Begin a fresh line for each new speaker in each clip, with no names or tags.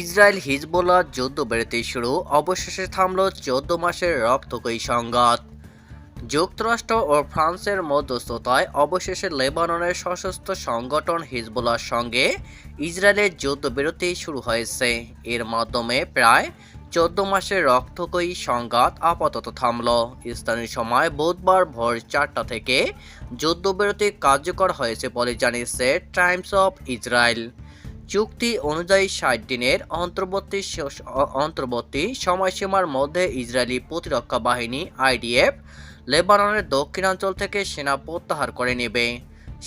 Israel হিজবোলার যুদ্ধ বেড়েতে শুরু অবশেষে থামল চোদ্দ মাসের রক্তকয়ী সংঘাত যুক্তরাষ্ট্র ও ফ্রান্সের মধ্যস্থতায় অবশেষে লেবাননের সশস্ত্র সংগঠন হিজবোলার সঙ্গে ইসরায়েলের যুদ্ধবিরতি শুরু হয়েছে এর মাধ্যমে প্রায় চোদ্দ মাসের রক্তকয়ী সংঘাত আপাতত থামল স্থানীয় সময় বুধবার ভোর চারটা থেকে যুদ্ধবিরতি কার্যকর হয়েছে বলে জানিয়েছে টাইমস অফ ইসরায়েল চুক্তি অনুযায়ী ষাট দিনের অন্তর্বর্তী অন্তর্বর্তী সময়সীমার মধ্যে ইসরায়েলি প্রতিরক্ষা বাহিনী আইডিএফ লেবাননের দক্ষিণাঞ্চল থেকে সেনা প্রত্যাহার করে নেবে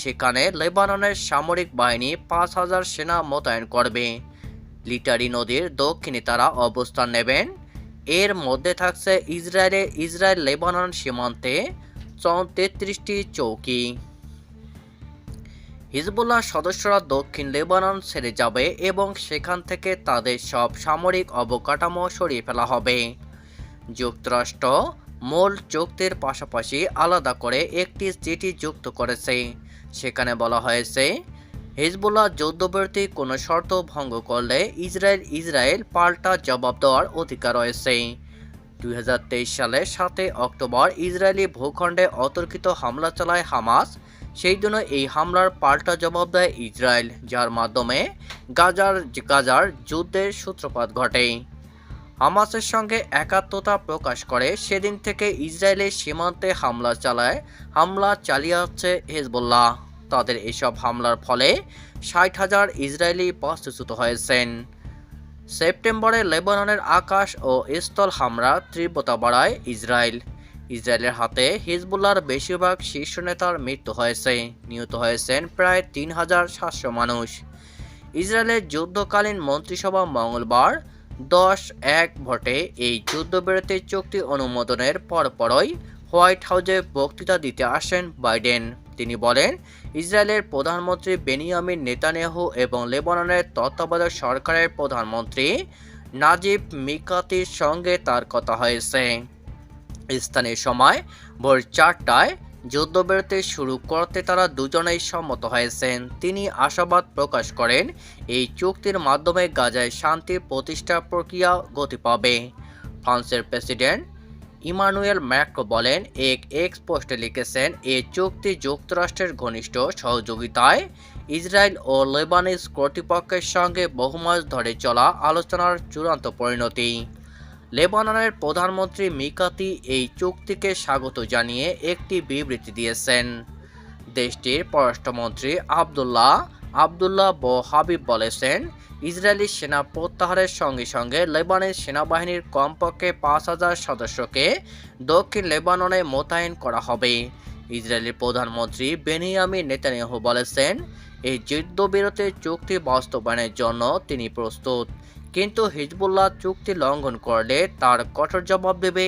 সেখানে লেবাননের সামরিক বাহিনী পাঁচ হাজার সেনা মোতায়েন করবে লিটারি নদীর দক্ষিণে তারা অবস্থান নেবেন এর মধ্যে থাকছে ইসরায়েলে ইসরায়েল লেবানন সীমান্তে তেত্রিশটি চৌকি হিজবুল্লাহ সদস্যরা দক্ষিণ লেবানন ছেড়ে যাবে এবং সেখান থেকে তাদের সব সামরিক অবকাঠামো সরিয়ে ফেলা হবে যুক্তরাষ্ট্র মূল চুক্তির পাশাপাশি আলাদা করে একটি চিঠি যুক্ত করেছে সেখানে বলা হয়েছে হিজবুল্লাহ যুদ্ধবিরতি কোনো শর্ত ভঙ্গ করলে ইসরায়েল ইসরায়েল পাল্টা জবাব দেওয়ার অধিকার রয়েছে দুই সালে সাতই অক্টোবর ইসরায়েলি ভূখণ্ডে অতর্কিত হামলা চালায় হামাস সেই জন্য এই হামলার পাল্টা জবাব দেয় ইসরায়েল যার মাধ্যমে গাজার গাজার যুদ্ধের সূত্রপাত ঘটে হামাসের সঙ্গে একাত্মতা প্রকাশ করে সেদিন থেকে ইসরায়েলের সীমান্তে হামলা চালায় হামলা চালিয়ে যাচ্ছে হেজবুল্লাহ তাদের এসব হামলার ফলে ষাট হাজার ইসরায়েলি বাস্তুচ্যুত হয়েছেন সেপ্টেম্বরে লেবাননের আকাশ ও স্থল হামলা তীব্রতা বাড়ায় ইসরায়েল ইসরায়েলের হাতে হিজবুল্লার বেশিরভাগ শীর্ষ নেতার মৃত্যু হয়েছে নিহত হয়েছেন প্রায় তিন হাজার সাতশো মানুষ ইসরায়েলের যুদ্ধকালীন মন্ত্রিসভা মঙ্গলবার দশ এক ভোটে এই যুদ্ধবিরতি চুক্তি অনুমোদনের পরপরই হোয়াইট হাউসে বক্তৃতা দিতে আসেন বাইডেন তিনি বলেন ইসরায়েলের প্রধানমন্ত্রী বেনিয়ামিন নেতানিয়াহু এবং লেবাননের তত্ত্বাবধায়ক সরকারের প্রধানমন্ত্রী নাজিব মিকাতির সঙ্গে তার কথা হয়েছে স্থানীয় সময় ভোর চারটায় যুদ্ধবিরতি শুরু করতে তারা দুজনেই সম্মত হয়েছেন তিনি আশাবাদ প্রকাশ করেন এই চুক্তির মাধ্যমে গাজায় শান্তি প্রতিষ্ঠা প্রক্রিয়া গতি পাবে ফ্রান্সের প্রেসিডেন্ট ইমানুয়েল ম্যাক্রো বলেন এক এক্স পোস্টে লিখেছেন এই চুক্তি যুক্তরাষ্ট্রের ঘনিষ্ঠ সহযোগিতায় ইসরায়েল ও লেবানিজ কর্তৃপক্ষের সঙ্গে বহুমাস ধরে চলা আলোচনার চূড়ান্ত পরিণতি লেবাননের প্রধানমন্ত্রী মিকাতি এই চুক্তিকে স্বাগত জানিয়ে একটি বিবৃতি দিয়েছেন দেশটির পররাষ্ট্রমন্ত্রী আবদুল্লাহ আবদুল্লাহ বো হাবিব বলেছেন ইসরায়েলি সেনা প্রত্যাহারের সঙ্গে সঙ্গে লেবানের সেনাবাহিনীর কমপক্ষে পাঁচ হাজার সদস্যকে দক্ষিণ লেবাননে মোতায়েন করা হবে ইসরায়েলের প্রধানমন্ত্রী বেনিয়ামিন নেতানিয়াহু বলেছেন এই যুদ্ধবিরতির চুক্তি বাস্তবায়নের জন্য তিনি প্রস্তুত কিন্তু হিজবুল্লাহ চুক্তি লঙ্ঘন করলে তার কঠোর জবাব দেবে